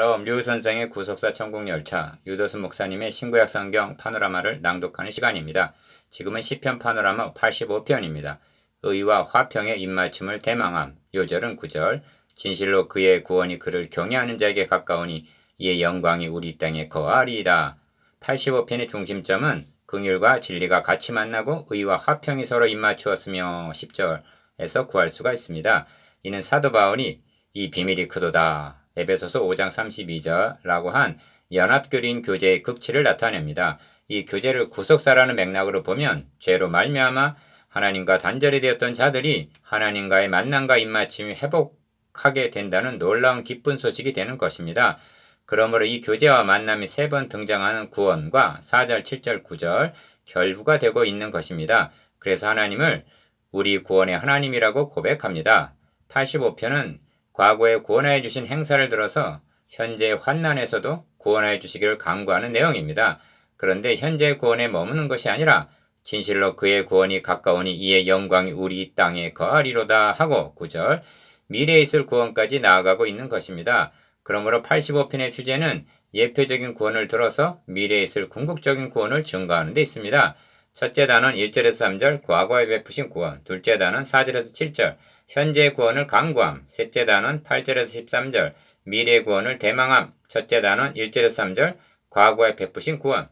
샬롬 류 선생의 구속사 천국 열차 유도수 목사님의 신구약 성경 파노라마를 낭독하는 시간입니다. 지금은 시편 파노라마 85편입니다. 의와 화평의 입맞춤을 대망함 요절은 9절 진실로 그의 구원이 그를 경외하는 자에게 가까우니 이의 영광이 우리 땅에 거하리이다. 85편의 중심점은 긍휼과 진리가 같이 만나고 의와 화평이 서로 입맞추었으며 10절에서 구할 수가 있습니다. 이는 사도 바울이 이 비밀이 크도다. 에베소서 5장 32절라고 한 연합교린 교제의 극치를 나타냅니다. 이 교제를 구속사라는 맥락으로 보면 죄로 말미암아 하나님과 단절이 되었던 자들이 하나님과의 만남과 입맞춤이 회복하게 된다는 놀라운 기쁜 소식이 되는 것입니다. 그러므로 이 교제와 만남이 세 번 등장하는 구원과 4절, 7절, 9절 결부가 되고 있는 것입니다. 그래서 하나님을 우리 구원의 하나님이라고 고백합니다. 85편은 과거에 구원하여 주신 행사를 들어서 현재 환난에서도 구원하여 주시기를 강구하는 내용입니다. 그런데 현재 구원에 머무는 것이 아니라 진실로 그의 구원이 가까우니 이의 영광이 우리 땅에 거하리로다 하고 9절 미래에 있을 구원까지 나아가고 있는 것입니다. 그러므로 85편의 주제는 예표적인 구원을 들어서 미래에 있을 궁극적인 구원을 증거하는 데 있습니다. 첫째 단원 1절에서 3절 과거에 베푸신 구원, 둘째 단원 4절에서 7절 현재 구원을 강구함, 셋째 단원 8절에서 13절 미래 구원을 대망함, 첫째 단원 1절에서 3절 과거에 베푸신 구원.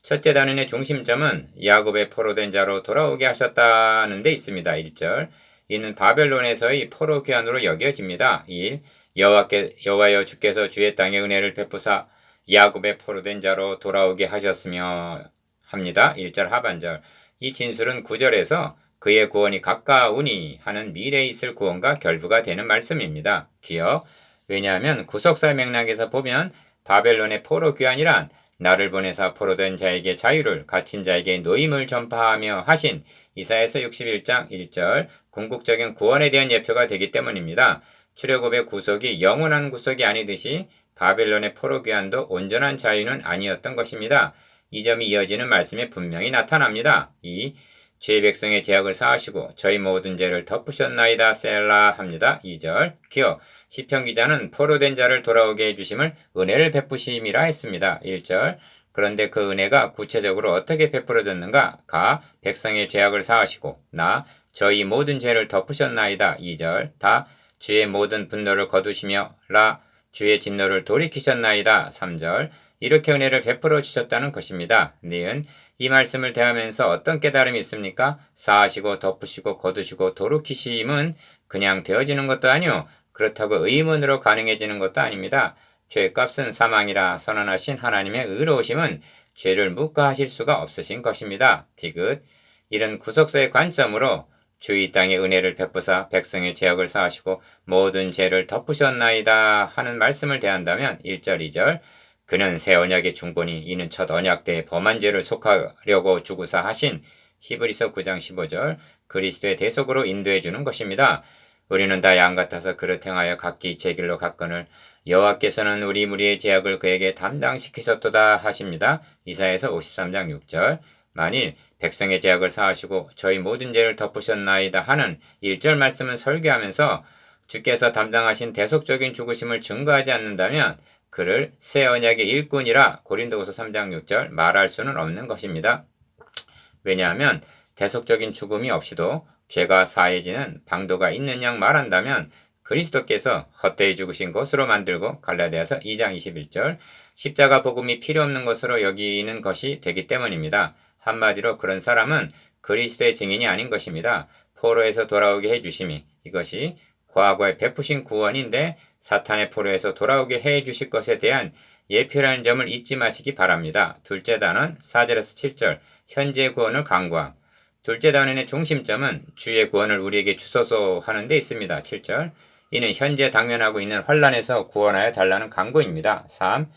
첫째 단원의 중심점은 야곱의 포로된 자로 돌아오게 하셨다는 데 있습니다. 1절 이는 바벨론에서의 포로 귀환으로 여겨집니다. 1. 여호와께 여호와여 주께서 주의 땅에 은혜를 베푸사 야곱의 포로된 자로 돌아오게 하셨으며 합니다. 1절 하반절. 이 진술은 9절에서 그의 구원이 가까우니 하는 미래에 있을 구원과 결부가 되는 말씀입니다. 기억. 왜냐하면 구속사 맥락에서 보면 바벨론의 포로 귀환이란 나를 보내사 포로된 자에게 자유를 갇힌 자에게 노임을 전파하며 하신 이사에서 61장 1절 궁극적인 구원에 대한 예표가 되기 때문입니다. 출애굽의 구속이 영원한 구속이 아니듯이 바벨론의 포로 귀환도 온전한 자유는 아니었던 것입니다. 이 점이 이어지는 말씀에 분명히 나타납니다. 이 죄의 백성의 제약을 사하시고 저희 모든 죄를 덮으셨나이다 셀라 합니다. 2절. 기어. 시편 기자는 포로된 자를 돌아오게 해주심을 은혜를 베푸심이라 했습니다. 1절. 그런데 그 은혜가 구체적으로 어떻게 베풀어졌는가? 가. 백성의 죄악을 사하시고. 나. 저희 모든 죄를 덮으셨나이다. 2절. 다. 주의 모든 분노를 거두시며 라 주의 진노를 돌이키셨나이다. 3절 이렇게 은혜를 베풀어 주셨다는 것입니다. 니은 이 말씀을 대하면서 어떤 깨달음이 있습니까? 사하시고 덮으시고 거두시고 도루키심은 그냥 되어지는 것도 아니요. 그렇다고 의문으로 가능해지는 것도 아닙니다. 죄값은 사망이라 선언하신 하나님의 의로우심은 죄를 묵과하실 수가 없으신 것입니다. 디귿 이런 구속서의 관점으로 주의 땅에 은혜를 베푸사 백성의 죄악을 사하시고 모든 죄를 덮으셨나이다 하는 말씀을 대한다면 1절 2절 그는 새 언약의 중본이 이는 첫 언약 때 범한 죄를 속하려고 주구사 하신 히브리서 9장 15절 그리스도의 대속으로 인도해 주는 것입니다. 우리는 다 양 같아서 그릇 행하여 각기 제 길로 갔거늘 여호와께서는 우리 무리의 죄악을 그에게 담당시키셨도다 하십니다. 이사에서 53장 6절 만일 백성의 죄악을 사하시고 저희 모든 죄를 덮으셨나이다 하는 1절 말씀을 설계하면서 주께서 담당하신 대속적인 죽으심을 증거하지 않는다면 그를 새 언약의 일꾼이라 고린도후서 3장 6절 말할 수는 없는 것입니다. 왜냐하면 대속적인 죽음이 없이도 죄가 사해지는 방도가 있는 양 말한다면 그리스도께서 헛되이 죽으신 것으로 만들고 갈라디아서 2장 21절 십자가 복음이 필요 없는 것으로 여기는 것이 되기 때문입니다. 한마디로 그런 사람은 그리스도의 증인이 아닌 것입니다. 포로에서 돌아오게 해주심이 이것이 과거에 베푸신 구원인데 사탄의 포로에서 돌아오게 해 주실 것에 대한 예표라는 점을 잊지 마시기 바랍니다. 둘째 단원 4절에서 7절 현재 구원을 강구함. 둘째 단원의 중심점은 주의 구원을 우리에게 주소서 하는 데 있습니다. 7절 이는 현재 당면하고 있는 환란에서 구원하여 달라는 강구입니다. 3.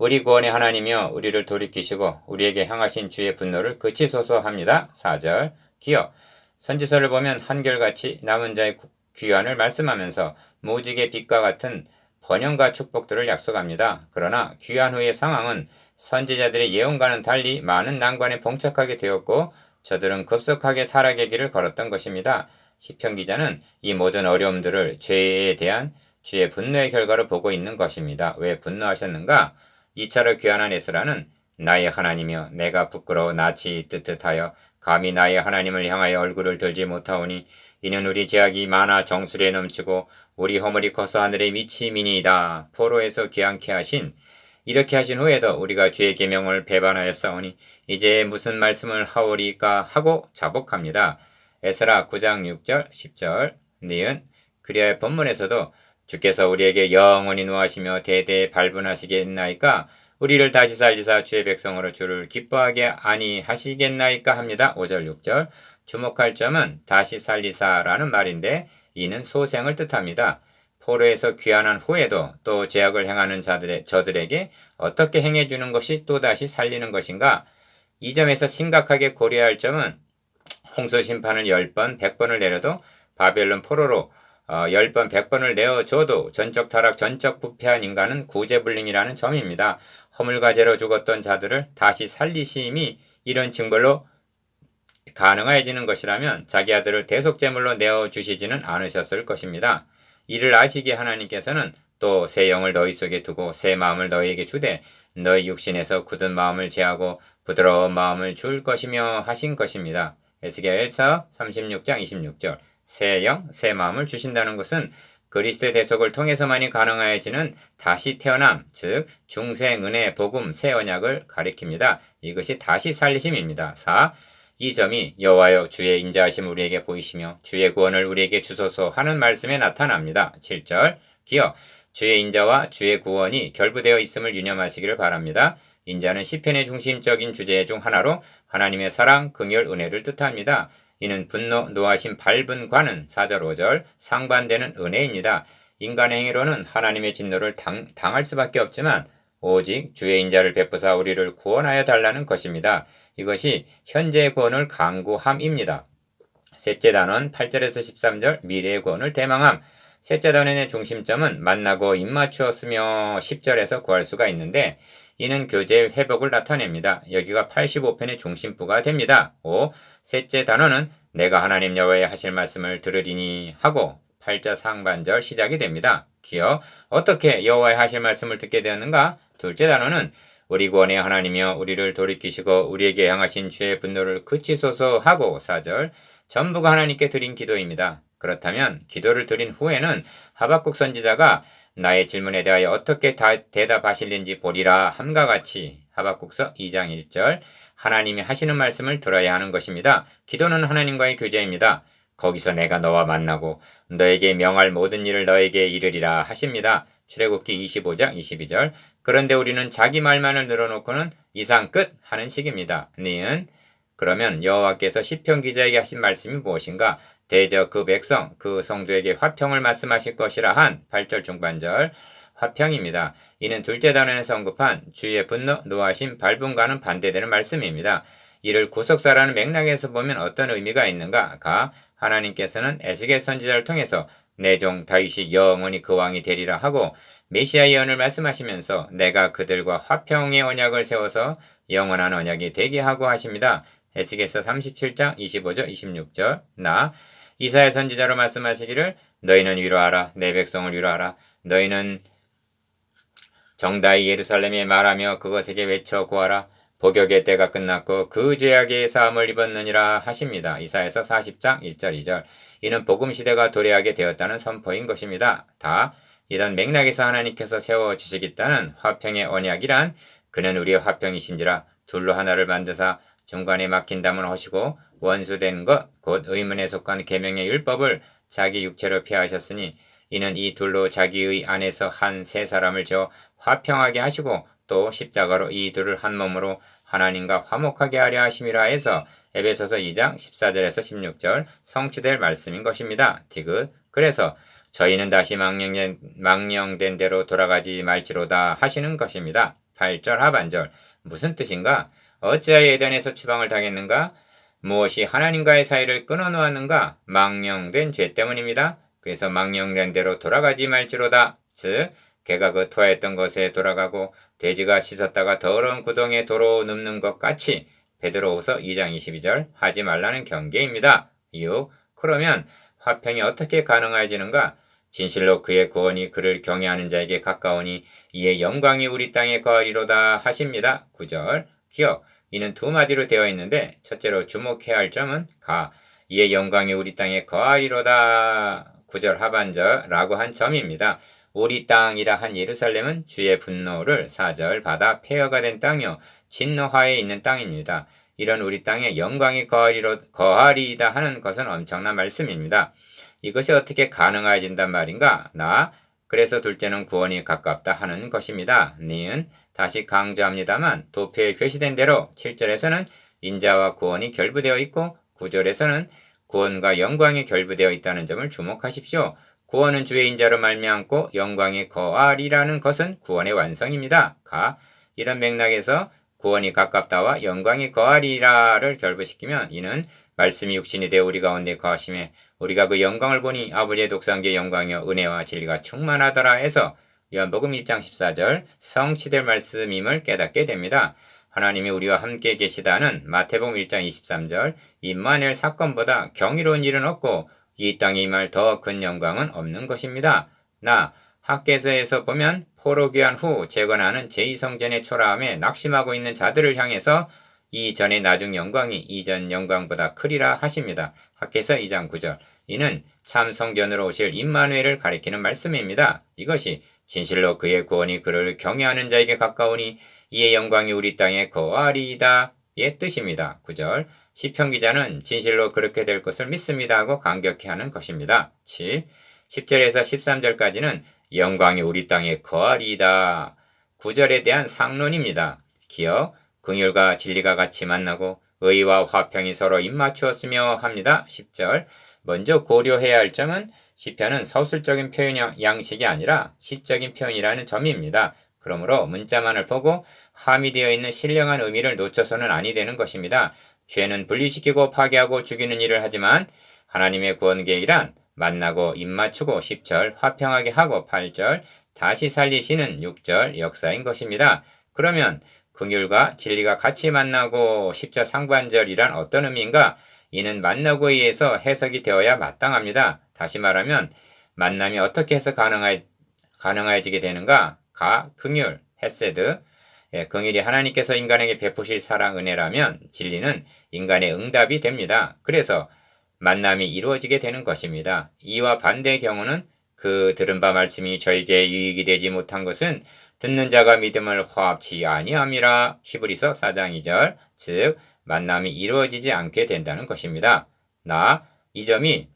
우리 구원의 하나님이여 우리를 돌이키시고 우리에게 향하신 주의 분노를 그치소서 합니다. 4절 기어 선지서를 보면 한결같이 남은 자의 귀환을 말씀하면서 무직의 빛과 같은 번영과 축복들을 약속합니다. 그러나 귀환 후의 상황은 선지자들의 예언과는 달리 많은 난관에 봉착하게 되었고 저들은 급속하게 타락의 길을 걸었던 것입니다. 시편 기자는 이 모든 어려움들을 죄에 대한 주의 분노의 결과를 보고 있는 것입니다. 왜 분노하셨는가? 2차로 귀환한 에스라는 나의 하나님이여 내가 부끄러워 나치 뜨뜻하여 감히 나의 하나님을 향하여 얼굴을 들지 못하오니 이는 우리 제약이 많아 정수리에 넘치고 우리 허물이 커서 하늘에 미치미니이다. 포로에서 귀환케 하신 이렇게 하신 후에도 우리가 주의 계명을 배반하였사오니 이제 무슨 말씀을 하오리까 하고 자복합니다. 에스라 9장 6절 10절 니은 그리하여 본문에서도 주께서 우리에게 영원히 노하시며 대대 발분하시겠나이까 우리를 다시 살리사 주의 백성으로 주를 기뻐하게 아니하시겠나이까 합니다. 5절 6절 주목할 점은 다시 살리사라는 말인데 이는 소생을 뜻합니다. 포로에서 귀환한 후에도 또 죄악을 행하는 자들의 저들에게 어떻게 행해주는 것이 또다시 살리는 것인가? 이 점에서 심각하게 고려할 점은 홍수 심판을 10번, 100번을 내려도 바벨론 포로로 어, 10번, 100번을 내어줘도 전적 타락, 전적 부패한 인간은 구제불능이라는 점입니다. 허물과 죄로 죽었던 자들을 다시 살리심이 이런 증거로 가능해지는 것이라면 자기 아들을 대속제물로 내어주시지는 않으셨을 것입니다. 이를 아시기에 하나님께서는 또 새 영을 너희 속에 두고 새 마음을 너희에게 주되 너희 육신에서 굳은 마음을 제하고 부드러운 마음을 줄 것이며 하신 것입니다. 에스겔 1서 36장 26절 새 영, 새 마음을 주신다는 것은 그리스도의 대속을 통해서만이 가능해지는 다시 태어남, 즉 중생, 은혜, 복음, 새 언약을 가리킵니다. 이것이 다시 살리심입니다. 4. 이 점이 여호와여 주의 인자하심 우리에게 보이시며 주의 구원을 우리에게 주소서 하는 말씀에 나타납니다. 7절 기어 주의 인자와 주의 구원이 결부되어 있음을 유념하시기를 바랍니다. 인자는 시편의 중심적인 주제 중 하나로 하나님의 사랑, 긍휼, 은혜를 뜻합니다. 이는 분노, 노하심, 밟은 관은 4절, 5절 상반되는 은혜입니다. 인간의 행위로는 하나님의 진노를 당, 당할 수밖에 없지만 오직 주의 인자를 베푸사 우리를 구원하여 달라는 것입니다. 이것이 현재의 구원을 강구함입니다. 셋째 단원 8절에서 13절 미래의 구원을 대망함. 셋째 단원의 중심점은 만나고 입맞추었으며 10절에서 구할 수가 있는데 이는 교제의 회복을 나타냅니다. 여기가 85편의 중심부가 됩니다. 5. 셋째 단원은 내가 하나님 여호와의 하실 말씀을 들으리니 하고 8자 상반절 시작이 됩니다. 기어 어떻게 여호와의 하실 말씀을 듣게 되었는가? 둘째 단어는 우리 구원의 하나님이여 우리를 돌이키시고 우리에게 향하신 주의 분노를 그치소서 하고 4절 전부가 하나님께 드린 기도입니다. 그렇다면 기도를 드린 후에는 하박국 선지자가 나의 질문에 대하여 어떻게 대답하실는지 보리라 함과 같이 하박국서 2장 1절 하나님이 하시는 말씀을 들어야 하는 것입니다. 기도는 하나님과의 교제입니다. 거기서 내가 너와 만나고 너에게 명할 모든 일을 너에게 이르리라 하십니다. 출애굽기 25장 22절 그런데 우리는 자기 말만을 늘어놓고는 이상 끝 하는 식입니다. 니은 그러면 여호와께서 시편 기자에게 하신 말씀이 무엇인가? 대저 그 백성 그 성도에게 화평을 말씀하실 것이라 한 8절 중반절 화평입니다. 이는 둘째 단원에서 언급한 주의 분노, 노하심, 발분과는 반대되는 말씀입니다. 이를 구속사라는 맥락에서 보면 어떤 의미가 있는가? 가 하나님께서는 에스겔 선지자를 통해서 내 종 다윗이 영원히 그 왕이 되리라 하고 메시아 예언을 말씀하시면서 내가 그들과 화평의 언약을 세워서 영원한 언약이 되게 하고 하십니다. 에스겔서 37장 25절 26절 나 이사야 선지자로 말씀하시기를 너희는 위로하라 내 백성을 위로하라 너희는 정다이 예루살렘에 말하며 그것에게 외쳐 구하라 복역의 때가 끝났고 그 죄악의 사함을 입었느니라 하십니다. 이사에서 40장 1절 2절 이는 복음 시대가 도래하게 되었다는 선포인 것입니다. 다 이런 맥락에서 하나님께서 세워주시겠다는 화평의 언약이란 그는 우리의 화평이신지라 둘로 하나를 만드사 중간에 막힌 담을 하시고 원수된 것 곧 의문에 속한 계명의 율법을 자기 육체로 피하셨으니 이는 이 둘로 자기의 안에서 한 세 사람을 저 화평하게 하시고 또 십자가로 이 둘을 한 몸으로 하나님과 화목하게 하려 하심이라 해서 에베소서 2장 14절에서 16절 성취될 말씀인 것입니다. 디귿 그래서 저희는 다시 망령된, 망령된 대로 돌아가지 말지로다 하시는 것입니다. 8절 하반절 무슨 뜻인가? 어찌하여 에덴에서 추방을 당했는가? 무엇이 하나님과의 사이를 끊어놓았는가? 망령된 죄 때문입니다. 그래서 망령된 대로 돌아가지 말지로다. 즉 개가 그 토하였던 것에 돌아가고 돼지가 씻었다가 더러운 구덩이에 도로 눕는 것 같이 베드로후서 2장 22절 하지 말라는 경계입니다. 이유 그러면 화평이 어떻게 가능해지는가? 진실로 그의 구원이 그를 경외하는 자에게 가까우니 이의 영광이 우리 땅에 거하리로다 하십니다. 9절 기억 이는 두 마디로 되어 있는데 첫째로 주목해야 할 점은 가 이의 영광이 우리 땅에 거하리로다 9절 하반절라고 한 점입니다. 우리 땅이라 한 예루살렘은 주의 분노를 4절 받아 폐허가 된 땅이요 진노하에 있는 땅입니다. 이런 우리 땅에 영광이 거하리로, 거하리이다 하는 것은 엄청난 말씀입니다. 이것이 어떻게 가능해진단 말인가? 나 그래서 둘째는 구원이 가깝다 하는 것입니다. 니은 다시 강조합니다만 도표에 표시된 대로 7절에서는 인자와 구원이 결부되어 있고 9절에서는 구원과 영광이 결부되어 있다는 점을 주목하십시오. 구원은 주의 인자로 말미암고 영광이 거하리라는 것은 구원의 완성입니다. 가 이런 맥락에서 구원이 가깝다와 영광이 거하리라를 결부시키면 이는 말씀이 육신이 되어 우리 가운데 거하심에 우리가 그 영광을 보니 아버지의 독상기의 영광이여 은혜와 진리가 충만하더라 해서 요한복음 1장 14절 성취될 말씀임을 깨닫게 됩니다. 하나님이 우리와 함께 계시다는 마태복음 1장 23절 임마누엘 사건보다 경이로운 일은 없고 이 땅에 임할 더 큰 영광은 없는 것입니다. 나 학계서에서 보면 포로 귀환 후 재건하는 제2성전의 초라함에 낙심하고 있는 자들을 향해서 이전의 나중 영광이 이전 영광보다 크리라 하십니다. 학계서 2장 9절 이는 참 성전으로 오실 임마누엘을 가리키는 말씀입니다. 이것이 진실로 그의 구원이 그를 경외하는 자에게 가까우니 이의 영광이 우리 땅에 거하리이다 의 뜻입니다. 9절 시편 기자는 진실로 그렇게 될 것을 믿습니다 하고 강격해 하는 것입니다. 7. 10절에서 13절까지는 영광이 우리 땅에 거하리이다. 9절에 대한 상론입니다. 기억, 긍휼과 진리가 같이 만나고 의와 화평이 서로 입맞추었으며 합니다. 10절. 먼저 고려해야 할 점은 시편은 서술적인 표현 양식이 아니라 시적인 표현이라는 점입니다. 그러므로 문자만을 보고 함의되어 있는 신령한 의미를 놓쳐서는 아니 되는 것입니다. 죄는 분리시키고 파괴하고 죽이는 일을 하지만 하나님의 구원 계획이란 만나고 입맞추고 10절 화평하게 하고 8절 다시 살리시는 6절 역사인 것입니다. 그러면 긍휼과 진리가 같이 만나고 10절 상반절이란 어떤 의미인가? 이는 만나고에 의해서 해석이 되어야 마땅합니다. 다시 말하면 만남이 어떻게 해서 가능해, 가능해지게 되는가? 가, 긍휼, 헤세드, 예, 긍휼이 하나님께서 인간에게 베푸실 사랑 은혜라면 진리는 인간의 응답이 됩니다. 그래서 만남이 이루어지게 되는 것입니다. 이와 반대의 경우는 그 들은 바 말씀이 저에게 유익이 되지 못한 것은 듣는 자가 믿음을 화합치 아니함이라 히브리서 4장 2절 즉 만남이 이루어지지 않게 된다는 것입니다. 나 이 점이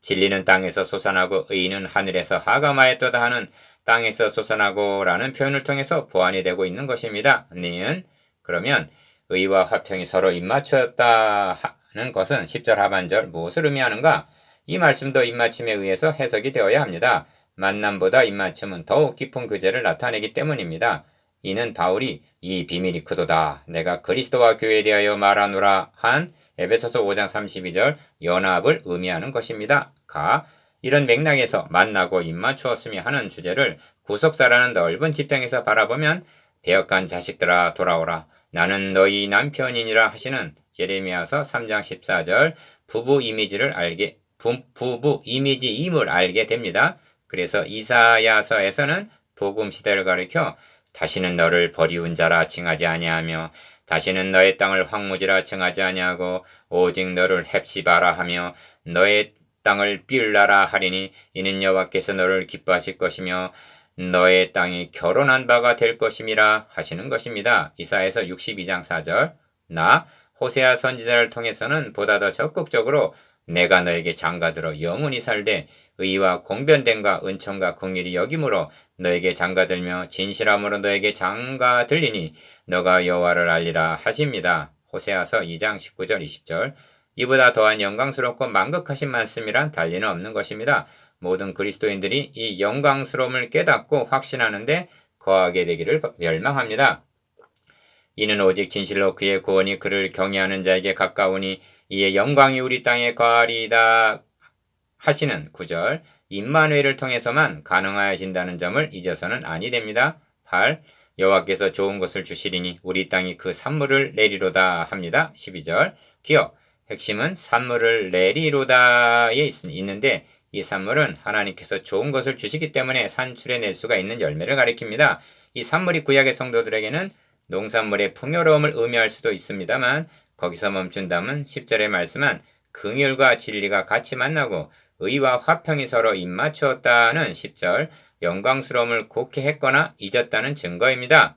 진리는 땅에서 솟아나고 의인은 하늘에서 하감하였도다 하는 땅에서 솟아나고라는 표현을 통해서 보완이 되고 있는 것입니다. 니은 그러면 의와 화평이 서로 입맞추었다 하는 것은 10절 하반절 무엇을 의미하는가? 이 말씀도 입맞춤에 의해서 해석이 되어야 합니다. 만남보다 입맞춤은 더욱 깊은 교제를 나타내기 때문입니다. 이는 바울이 이 비밀이 크도다. 내가 그리스도와 교회에 대하여 말하노라 한 에베소서 5장 32절 연합을 의미하는 것입니다. 가 이런 맥락에서 만나고 입맞추었으며 하는 주제를 구속사라는 넓은 지평에서 바라보면 배역간 자식들아 돌아오라 나는 너희 남편이니라 하시는 예레미야서 3장 14절 부부 이미지를 알게 부, 부부 이미지임을 알게 됩니다. 그래서 이사야서에서는 복음 시대를 가리켜 다시는 너를 버리운 자라 칭하지 아니하며 다시는 너의 땅을 황무지라 칭하지 아니하고 오직 너를 헵시바라 하며 너의 땅을 빌라라 하리니 이는 여호와께서 너를 기뻐하실 것이며 너의 땅이 결혼한 바가 될 것임이라 하시는 것입니다. 이사에서 62장 4절 나 호세아 선지자를 통해서는 보다 더 적극적으로 내가 너에게 장가들어 영원히 살되 의와 공변됨과 은총과 공일이 여김으로 너에게 장가들며 진실함으로 너에게 장가들리니 너가 여호와를 알리라 하십니다. 호세아서 2장 19절 20절 이보다 더한 영광스럽고 만극하신 말씀이란 달리는 없는 것입니다. 모든 그리스도인들이 이 영광스러움을 깨닫고 확신하는데 거하게 되기를 멸망합니다. 이는 오직 진실로 그의 구원이 그를 경외하는 자에게 가까우니 이의 영광이 우리 땅에 거하리이다 하시는 구절 임마누엘을 통해서만 가능하여진다는 점을 잊어서는 아니 됩니다. 8. 여호와께서 좋은 것을 주시리니 우리 땅이 그 산물을 내리로다 합니다. 12절 기억 핵심은 산물을 내리로다에 있, 있는데 이 산물은 하나님께서 좋은 것을 주시기 때문에 산출해낼 수가 있는 열매를 가리킵니다. 이 산물이 구약의 성도들에게는 농산물의 풍요로움을 의미할 수도 있습니다만 거기서 멈춘다면 10절의 말씀은 긍휼과 진리가 같이 만나고 의와 화평이 서로 입맞추었다는 10절 영광스러움을 곡해 했거나 잊었다는 증거입니다.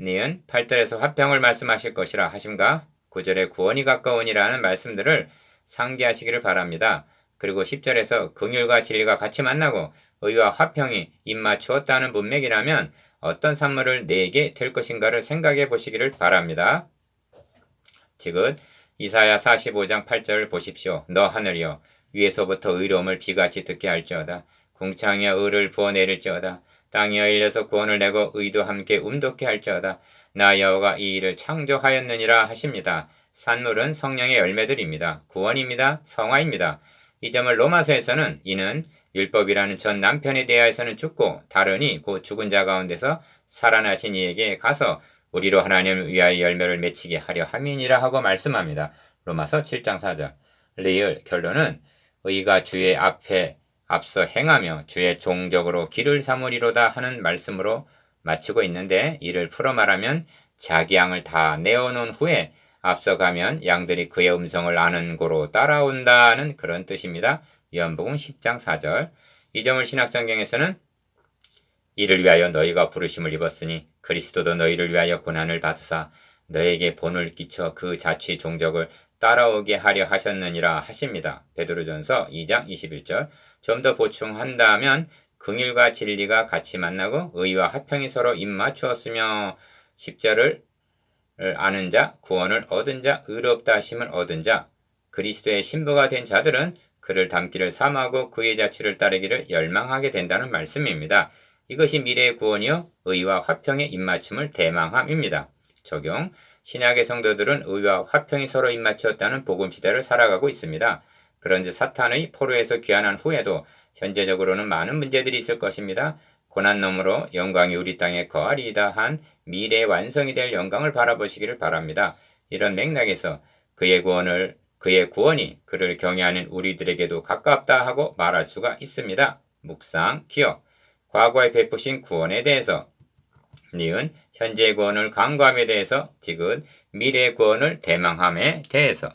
니은 8절에서 화평을 말씀하실 것이라 하심과 9절에 구원이 가까우니라는 말씀들을 상기하시기를 바랍니다. 그리고 10절에서 긍휼과 진리가 같이 만나고 의와 화평이 입맞추었다는 문맥이라면 어떤 산물을 내게 될 것인가를 생각해 보시기를 바랍니다. 지금 이사야 45장 8절을 보십시오. 너 하늘이여 위에서부터 의로움을 비같이 듣게 할지어다. 궁창이여 의를 부어내릴지어다. 땅이여 일려서 구원을 내고 의도 함께 움돋게 할지어다. 나 여호가 이 일을 창조하였느니라 하십니다. 산물은 성령의 열매들입니다. 구원입니다. 성화입니다. 이 점을 로마서에서는 이는 율법이라는 전 남편에 대하여서는 죽고 다르니 곧 죽은 자 가운데서 살아나신 이에게 가서 우리로 하나님을 위하여 열매를 맺히게 하려 함이니라 하고 말씀합니다. 로마서 7장 4절. 리을 결론은 의가 주의 앞에 앞서 행하며 주의 종적으로 길을 삼으리로다 하는 말씀으로 마치고 있는데 이를 풀어 말하면 자기 양을 다 내어놓은 후에 앞서가면 양들이 그의 음성을 아는 고로 따라온다는 그런 뜻입니다. 요한복음 10장 4절. 이 점을 신학성경에서는 이를 위하여 너희가 부르심을 입었으니 그리스도도 너희를 위하여 고난을 받으사 너에게 본을 끼쳐 그 자취 종적을 따라오게 하려 하셨느니라 하십니다. 베드로전서 2장 21절. 좀 더 보충한다면 긍일과 진리가 같이 만나고 의와 화평이 서로 입맞추었으며 10절을 아는 자, 구원을 얻은 자, 의롭다 하심을 얻은 자, 그리스도의 신부가 된 자들은 그를 닮기를 삼하고 그의 자취를 따르기를 열망하게 된다는 말씀입니다. 이것이 미래의 구원이요 의와 화평의 입맞춤을 대망함입니다. 적용 신약의 성도들은 의와 화평이 서로 입맞추었다는 복음 시대를 살아가고 있습니다. 그런지 사탄의 포로에서 귀환한 후에도 현재적으로는 많은 문제들이 있을 것입니다. 고난놈으로 영광이 우리 땅에 거하리이다 한 미래의 완성이 될 영광을 바라보시기를 바랍니다. 이런 맥락에서 그의 구원을 그의 구원이 그를 경외하는 우리들에게도 가깝다 하고 말할 수가 있습니다. 묵상, 기억, 과거에 베푸신 구원에 대해서 니은 현재의 구원을 강구함에 대해서 디귿 미래의 구원을 대망함에 대해서